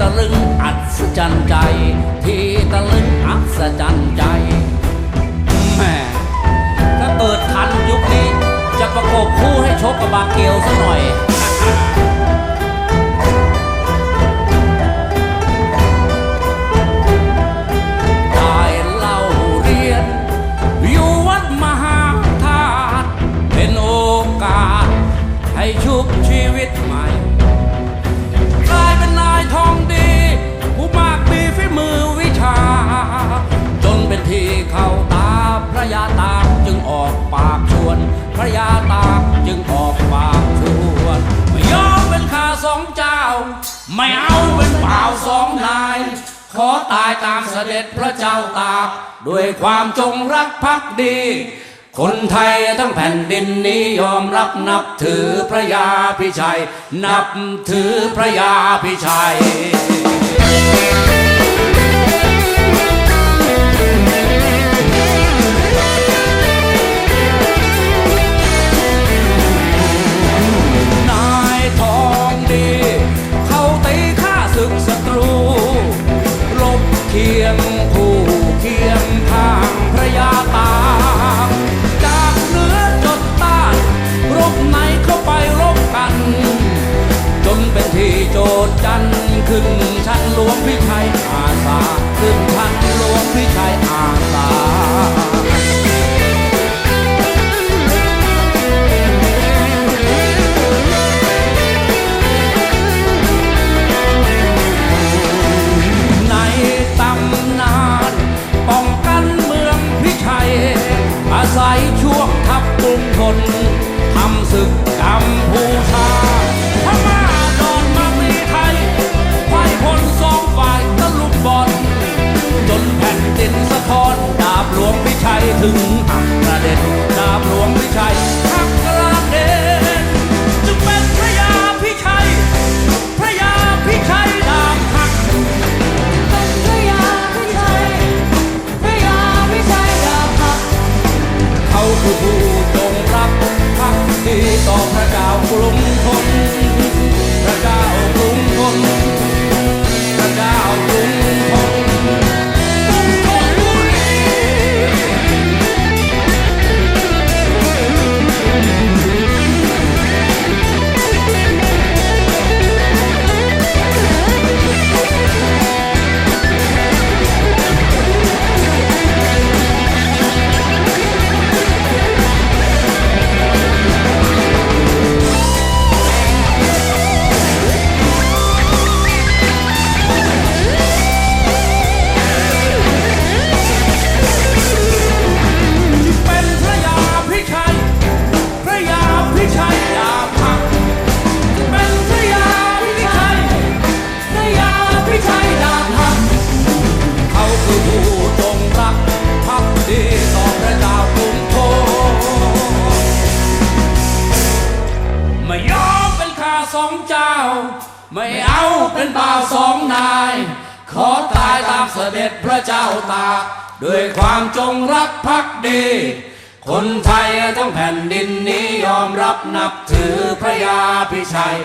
ตะลึงอัศจรรย์ใจ ที่ตะลึงอัศจรรย์ใจแม่ถ้าเปิดทันยุคนี้ จะประกบคู่ให้ชกกับบางเกลซะหน่อยา ไม่เอาเป็นเปล่าสองนาย ขอตายตามเสด็จพระเจ้าตาก ด้วยความจงรักภักดี คนไทยทั้งแผ่นดินนี้ยอมรับนับถือพระยาพิชัย นับถือพระยาพิชัย ขึ้นชั้นหลวงพี่ สองเจ้า ไม่เอาเป็นบ่าวสองนาย ขอตายตามเสด็จพระเจ้าตาด้วยความจงรักภักดี คนไทยทั้งแผ่นดินนี้ยอมรับนับถือพระยาพิชัย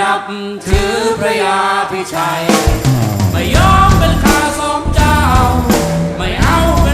นับถือพระยาพิชัย ไม่ยอมเป็นข้าสองเจ้า ไม่เอาเป็น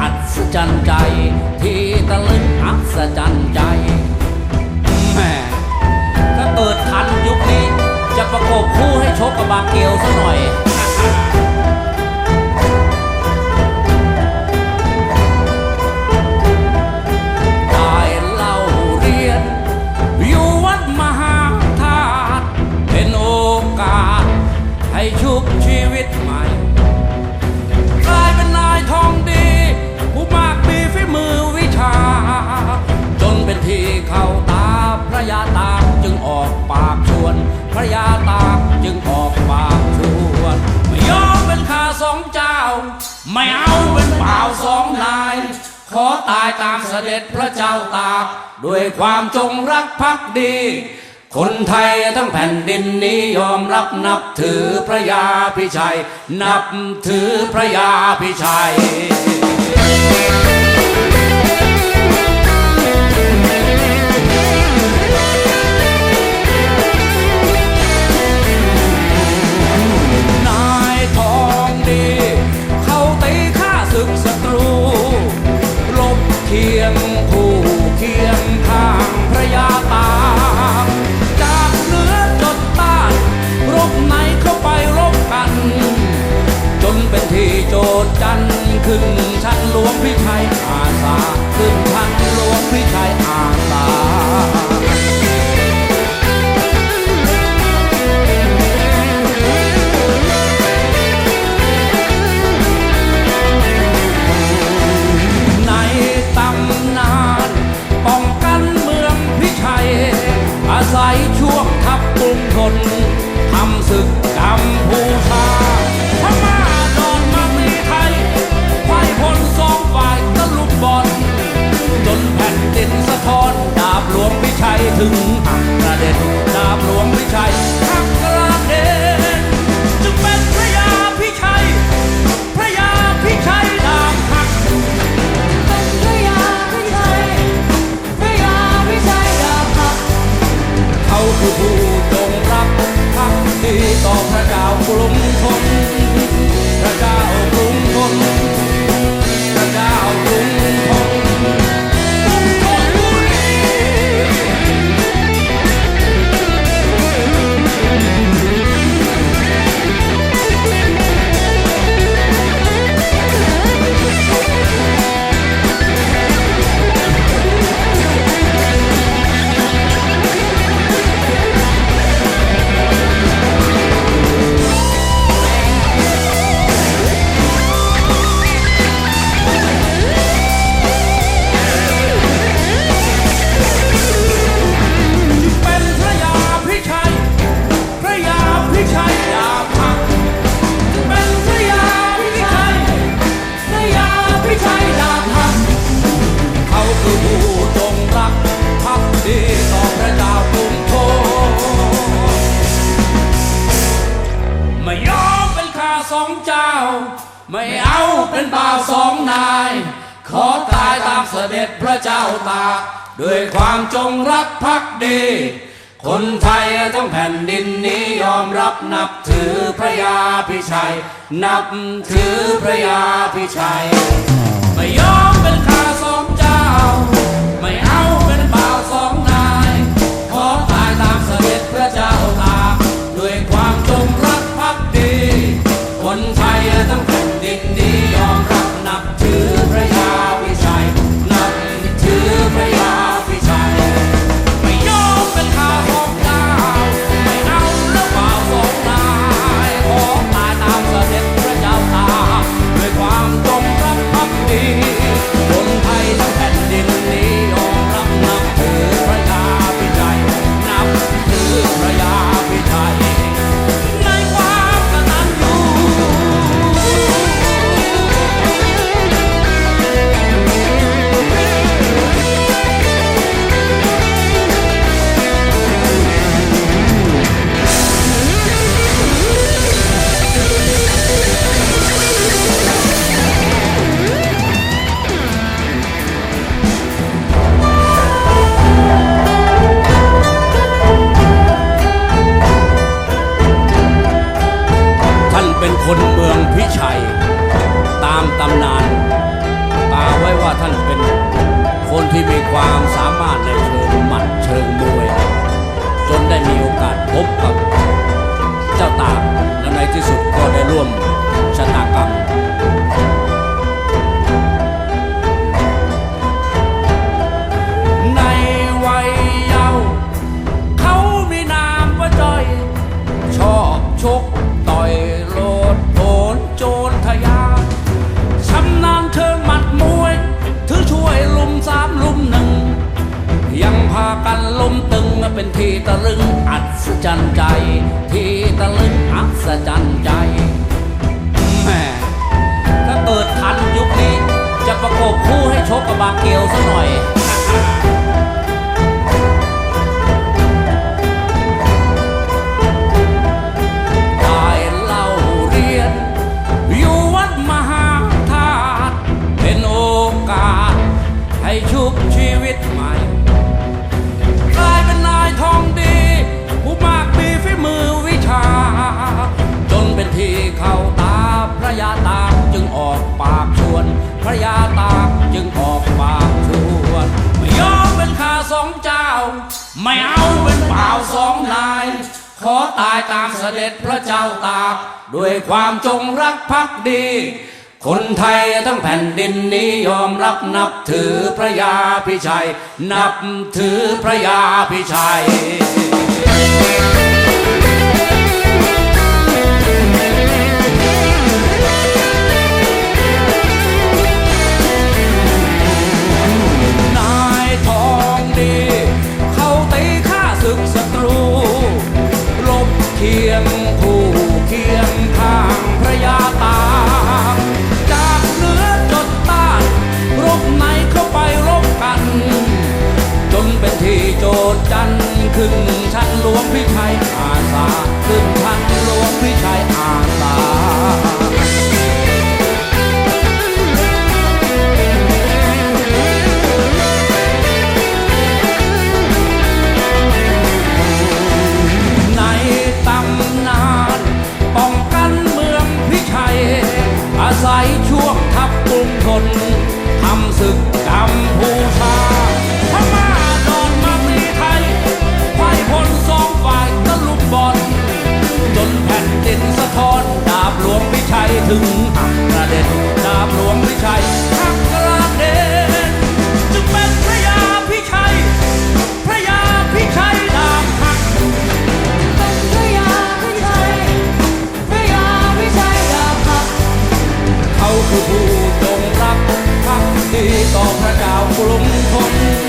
อัศจรรย์ใจ ที่ตะลึงอัศจรรย์ใจแม่ถ้าเกิดทันยุคนี้ จะประกบคู่ให้ชกกับบางเกียวซะหน่อย พระยาตากจึงออกปากชวน ไม่ยอมเป็นข้าสองเจ้า ไม่เอาเป็นเปล่าสองนาย ขอตายตามเสด็จพระเจ้าตากด้วยความจงรักภักดี คนไทยทั้งแผ่นดินนี้ยอมรับนับถือพระยาพิชัย นับถือพระยาพิชัย มาสองนาย ขอตายตามเสด็จพระเจ้าตา ด้วยความจงรักภักดี คนไทยทั้งแผ่นดินนี้ยอมรับนับถือพระยาพิชัย นับถือพระยาพิชัยายตามเสด็จพระเจ้าตากด้วยความจงรักภักดี คนไทยทั้งแผ่นดินนี้ยอมรับนับถือพระยาพิชัย นับถือพระยาพิชัยัยช่วงทับกรุงทนทำศึกกัมพูชาพม่าโดนมาตีไทยไพ่พลสองฝ่ายตะลุมบอลจนแผ่นดินสะท้อนดาบหลวงวิชัยถึง ดีต่อพระเจ้าปรุงทน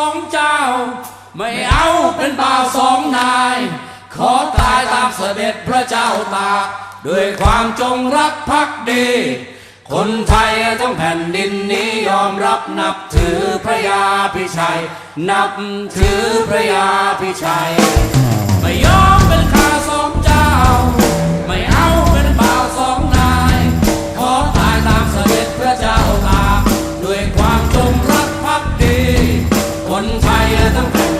สองเจ้า ไม่เอาเป็นบ่าวสองนาย ขอตายตามเสด็จพระเจ้าตาด้วยความจงรักภักดี คนไทยทั้งแผ่นดินนี้ยอมรับนับถือพระยาพิชัย นับถือพระยาพิชัย ไม่ยอมเป็นข้าสองเจ้า นไทยทั้งแผ่น